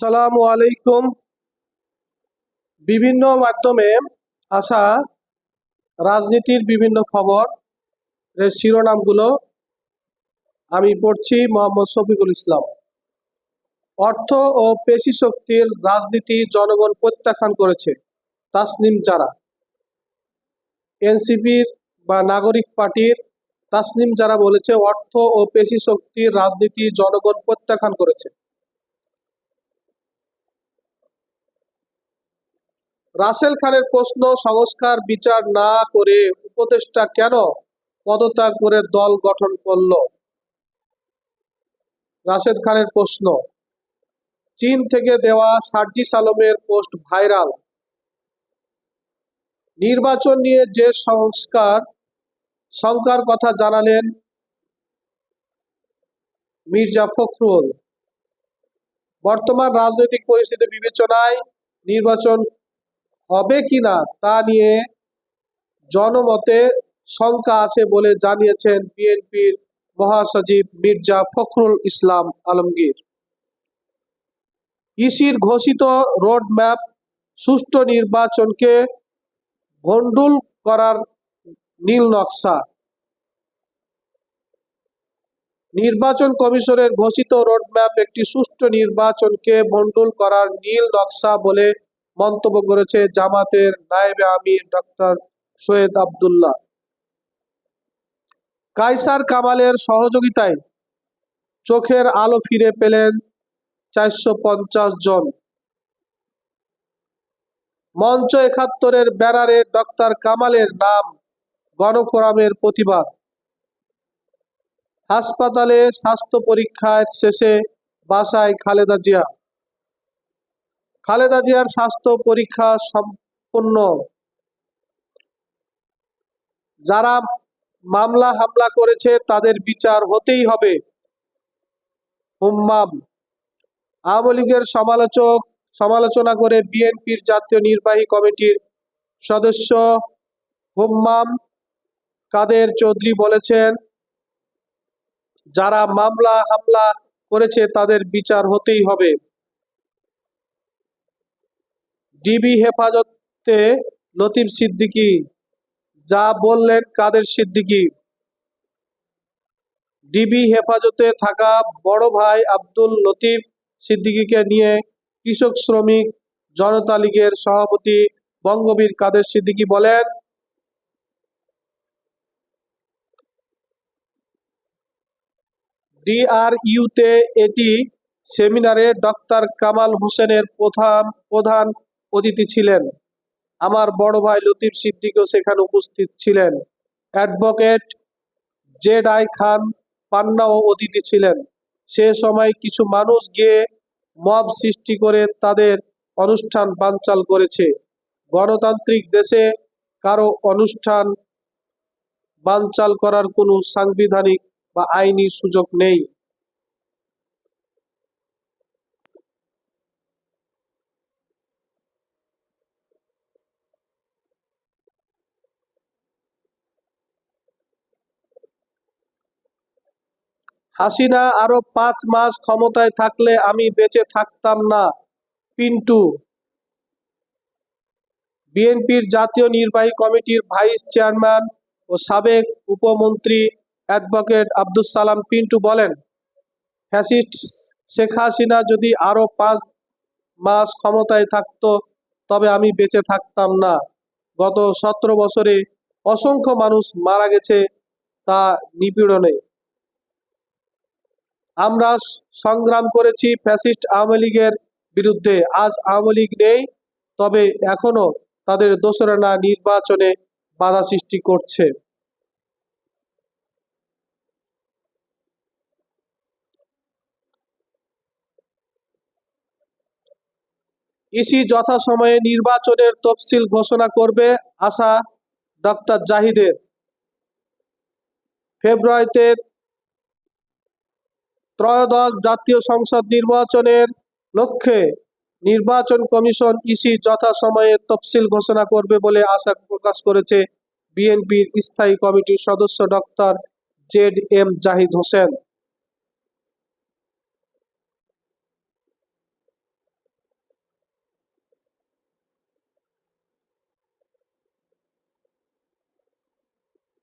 সালামু আলাইকুম। বিভিন্ন মাধ্যমে আসা রাজনীতির বিভিন্ন খবর, এর শিরোনামগুলো আমি পড়ছি মোহাম্মদ শফিকুল ইসলাম। অর্থ ও পেশি শক্তির রাজনীতি জনগণ প্রত্যাখ্যান করেছে তাসনিম যারা এনসিপির বা নাগরিক পার্টির তাসনিম যারা বলেছে, অর্থ ও পেশি শক্তির রাজনীতি জনগণ প্রত্যাখ্যান করেছে। রাসেল খানের প্রশ্ন, সংস্কার, বিচার না করে উপদেষ্টা কেন পদত্যাগ করে দল গঠন করল? রাশেদ খানের প্রশ্ন, চীন থেকে দেওয়া সার্জিস আলমের পোস্ট ভাইরাল। নির্বাচন নিয়ে যে সংস্কার, শঙ্কার কথা জানালেন মির্জা ফখরুল। বর্তমান রাজনৈতিক পরিস্থিতি বিবেচনায় নির্বাচন হবে কিনা তা নিয়ে জনমতে শঙ্কা আছে বলে জানিয়েছেন বিএনপির মহাসচিব মির্জা ফখরুল ইসলাম আলমগীর। ইসির ঘোষিত রোডম্যাপ সুষ্ঠু নির্বাচনকে ভণ্ডুল করার নীল নকশা। নির্বাচন কমিশনের ঘোষিত রোডম্যাপ একটি সুষ্ঠু নির্বাচনকে ভণ্ডুল করার নীল নকশা বলে মন্তব্য করেছে জামাতের নায়েবে আমির ডক্টর সৈয়দ আবদুল্লাহ। কাইসার কামালের সহযোগিতায় চোখের আলো ফিরে পেলেন চারশো পঞ্চাশ জন। মঞ্চ একাত্তরের ব্যানারে ডক্টর কামালের নাম গণফোরামের প্রতিবাদ হাসপাতালে স্বাস্থ্য পরীক্ষার শেষে বাসায় খালেদা জিয়া। খালেদা জিয়ার স্বাস্থ্য পরীক্ষা সম্পন্ন। যারা মামলা, হামলা করেছে, তাদের বিচার হতেই হবে। হুম্মাম। আওয়ামী লীগের সমালোচক, সমালোচনা করে বিএনপির জাতীয় নির্বাহী কমিটির সদস্য হুম্মাম কাদের চৌধুরী বলেছেন, যারা মামলা, হামলা করেছে, তাদের বিচার হতেই হবে। ডিবি হেফাজতে লতিফ সিদ্দিকী, যা বললেন কাদের সিদ্দিকি? ডিবি হেফাজতে থাকা বড় ভাই আব্দুল লতিফ সিদ্দিকীকে নিয়ে কৃষক শ্রমিক জনতা লীগের সভাপতি বঙ্গবীর কাদের সিদ্দিকী বলেন, ডিআরইউতে এটি সেমিনারে ডক্টর কামাল হোসেনের প্রধান প্রধান অতিথি ছিলেন। আমার বড় ভাই লতিফ সিদ্দিকও সেখানে উপস্থিত ছিলেন। অ্যাডভোকেট জেড আই খান পান্নাও অতিথি ছিলেন। সে সময় কিছু মানুষ গিয়ে মব সৃষ্টি করে তাদের অনুষ্ঠান বানচাল করেছে। গণতান্ত্রিক দেশে কারও অনুষ্ঠান বানচাল করার কোনো সাংবিধানিক বা আইনি সুযোগ নেই। হাসিনা আরও পাঁচ মাস ক্ষমতায় থাকলে আমি বেঁচে থাকতাম না, পিন্টু। বিএনপির জাতীয় নির্বাহী কমিটির ভাইস চেয়ারম্যান ও সাবেক উপমন্ত্রী অ্যাডভোকেট আব্দুস সালাম পিন্টু বলেন, ফ্যাসিস্ট শেখ হাসিনা যদি আরও পাঁচ মাস ক্ষমতায় থাকতো, তবে আমি বেঁচে থাকতাম না। গত সতেরো বছরে অসংখ্য মানুষ মারা গেছে তা নিপীড়নে। আমরা সংগ্রাম করেছি ফ্যাসিস্ট আওয়ামী লীগের বিরুদ্ধে। আজ আওয়ামী লীগ নেই, তবে এখনও তাদের দোসরানা নির্বাচনে বাধা সৃষ্টি করছে। ইসি যথাসময়ে নির্বাচনের তফসিল ঘোষণা করবে আশা ডক্টর জাহিদের। ফেব্রুয়ারিতে ত্রয়োদশ জাতীয় সংসদ নির্বাচনের লক্ষ্যে নির্বাচন কমিশন ইসি যথাসময়ে তফসিল ঘোষণা করবে বলে আশা প্রকাশ করেছে বিএনপির স্থায়ী কমিটির সদস্য doctor Z M Zahid Hossain.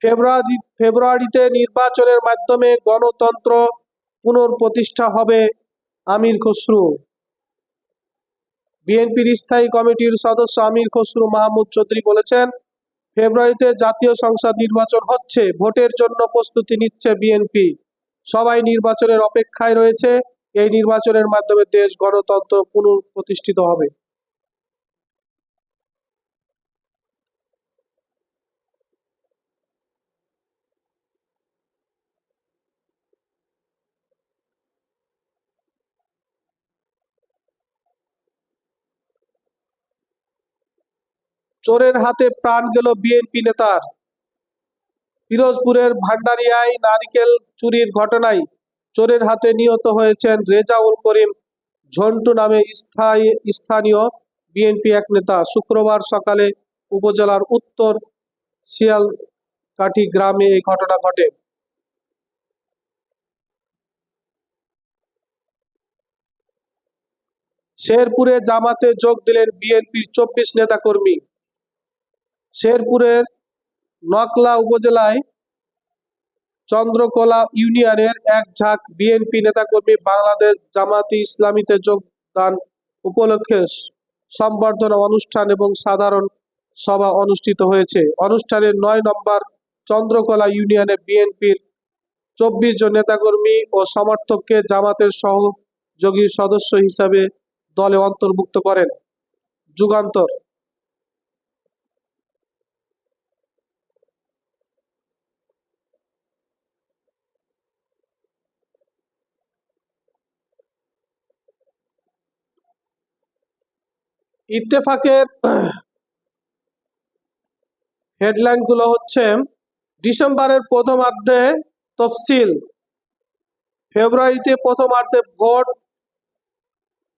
ফেব্রুয়ারি ফেব্রুয়ারিতে নির্বাচনের মাধ্যমে গণতন্ত্র পুনঃপ্রতিষ্ঠা হবে আমির খসরু। বিএনপির স্থায়ী কমিটির সদস্য আমির খসরু মাহমুদ চৌধুরী বলেছেন, ফেব্রুয়ারিতে জাতীয় সংসদ নির্বাচন হচ্ছে, ভোটের জন্য প্রস্তুতি নিচ্ছে বিএনপি। সবাই নির্বাচনের অপেক্ষায় রয়েছে, এই নির্বাচনের মাধ্যমে দেশ গণতন্ত্র পুনঃপ্রতিষ্ঠিত হবে। চোরের হাতে প্রাণ গেল বিএনপি নেতার। পিরোজপুরের ভান্ডারিয়ায় নারিকেল চুরির ঘটনায় চোরের হাতে নিহত হয়েছেন রেজাউল করিম ঝন্টু নামে স্থায়ী, স্থানীয় বিএনপি এক নেতা। শুক্রবার সকালে উপজেলার উত্তর শিয়ালকাঠি গ্রামে এই ঘটনা ঘটে। শেরপুরে জামাতে যোগ দিলেন বিএনপির চব্বিশ নেতাকর্মী। শেরপুরের নকলা উপজেলায় চন্দ্রকোলা ইউনিয়নের এক ঝাঁক বিএনপি নেতাকর্মী বাংলাদেশ জামাতি ইসলামীতে যোগদান উপলক্ষে সম্বর্ধনা অনুষ্ঠান এবং সাধারণ সভা অনুষ্ঠিত হয়েছে। অনুষ্ঠানে নয় নম্বর চন্দ্রকোলা ইউনিয়নে বিএনপির চব্বিশ জন নেতাকর্মী ও সমর্থককে জামাতের সহযোগী সদস্য হিসাবে দলে অন্তর্ভুক্ত করেন। যুগান্তর ইত্তেফাকের হেডলাইনগুলো হচ্ছে, ডিসেম্বরের প্রথমার্ধে তফসিল, ফেব্রুয়ারিতে প্রথমার্ধে ভোট,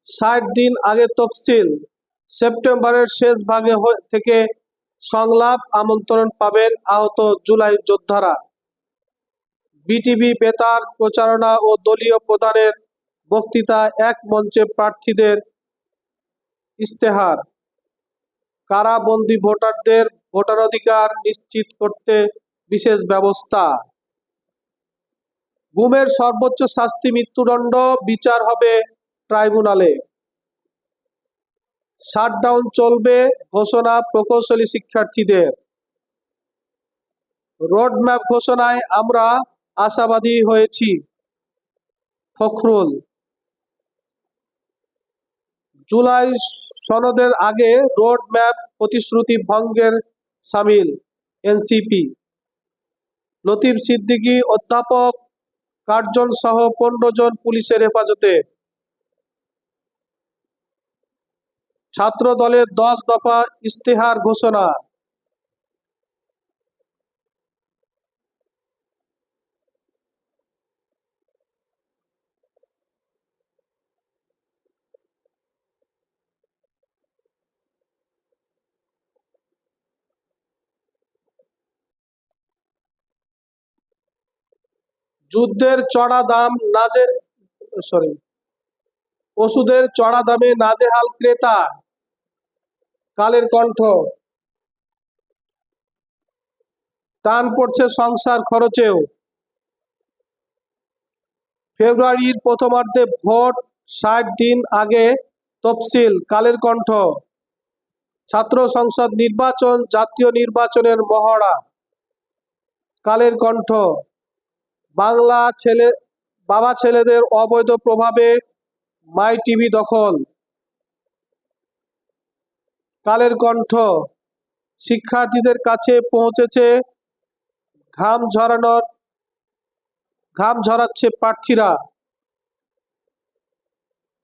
ষাট দিন আগে তফসিল, সেপ্টেম্বরের শেষ ভাগে থেকে সংলাপ আমন্ত্রণ পাবেন আহত জুলাই যোদ্ধারা। বিটিভি, বেতার প্রচারণা ও দলীয় প্রধানের বক্তৃতা এক মঞ্চে প্রার্থীদের ইস্তেহার কারাবন্দী ভোটারদের ভোটার অধিকার নিশ্চিত করতে বিশেষ ব্যবস্থা। গুমের সর্বোচ্চ শাস্তি মৃত্যুদণ্ড বিচার হবে ট্রাইব্যুনালে। শাটডাউন চলবে ঘোষণা প্রকৌশলী শিক্ষার্থীদের। রোডম্যাপ ঘোষণায় আমরা আশাবাদী হয়েছি। ফখরুল জুলাই সনদের আগে রোড ম্যাপ প্রতিশ্রুতি ভঙ্গের সামিল, এনসিপি। লতিফ সিদ্দিকী অধ্যাপক, কার্জন সহ পনেরো জন পুলিশের হেফাজতে। ছাত্র দলের দশ দফা ইস্তেহার ঘোষণা। যুদ্ধের চড়া দাম নাজে সরি ওষুধের চড়া দামে নাজেহাল ক্রেতা। কালের কণ্ঠ। টান পড়ছে সংসার খরচেও। ফেব্রুয়ারির প্রথমার্ধে ভোট ষাট দিন আগে তফসিল, কালের কণ্ঠ। ছাত্র সংসদ নির্বাচন, জাতীয় নির্বাচনের মহড়া। কালের কণ্ঠ। বাংলা ছেলে, বাবা ছেলেদের অবৈধ প্রভাবে মাই টিভি দখল। কালের কণ্ঠ, শিক্ষার্থীদের কাছে পৌঁছেছে, ঘাম ঝরানোর, ঘাম ঝরাচ্ছে প্রার্থীরা।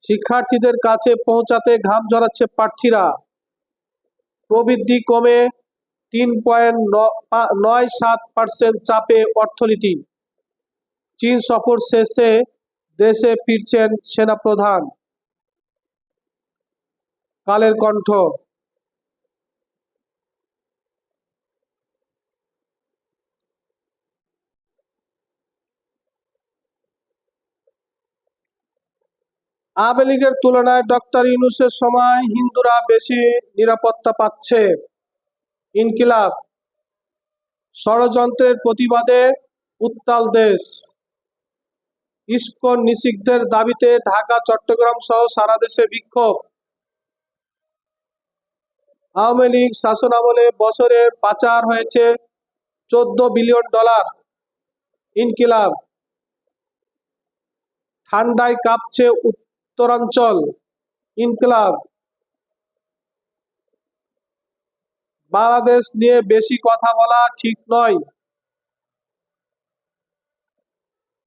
শিক্ষার্থীদের কাছে পৌঁছাতে ঘাম ঝরাচ্ছে প্রার্থীরা। প্রবৃদ্ধি কমে তিন পয়েন্ট নয় সাত পার্সেন্ট চাপে অর্থনীতি। চীন সফর শেষে দেশে ফিরছেন সেনাপ্রধান। কালের কণ্ঠ। আওয়ামী লীগের তুলনায় ডক্টর ইউনুসের সময় হিন্দুরা বেশি নিরাপত্তা পাচ্ছে। ইনকিলাব। ষড়যন্ত্রের প্রতিবাদে উত্তাল দেশ। ইস্কন নিষিদ্ধের দাবিতে ঢাকা, চট্টগ্রাম সহ সারা দেশে বিক্ষোভ। আওয়ামী লীগ শাসনামলে বছরে পাচার হয়েছে চোদ্দ বিলিয়ন ডলার ইনকিলাব। ঠান্ডায় কাঁপছে উত্তরাঞ্চল ইনকিলাব। বাংলাদেশ নিয়ে বেশি কথা বলা ঠিক নয়।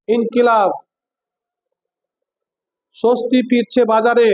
ইনকিলাব স্বস্তি ফিরছে বাজারে।